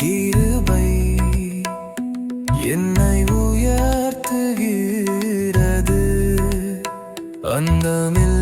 கிருபை என்னை உயர்த்துகிறது. அந்தமில்லை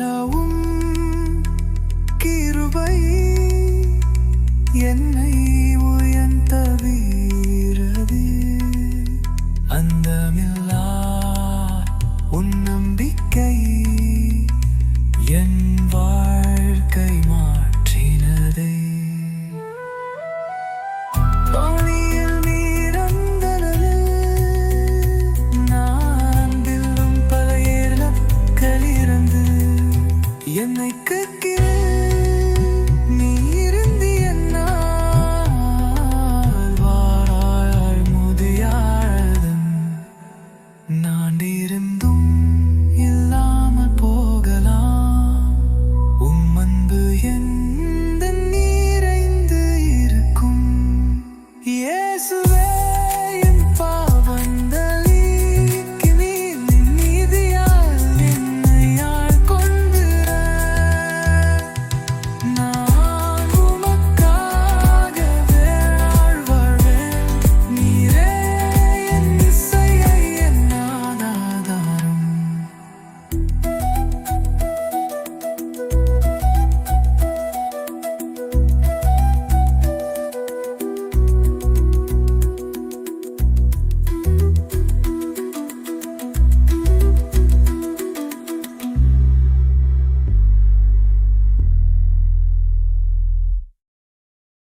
முடிவில்லாவும் கிருபை என்னை என்னை கக்கி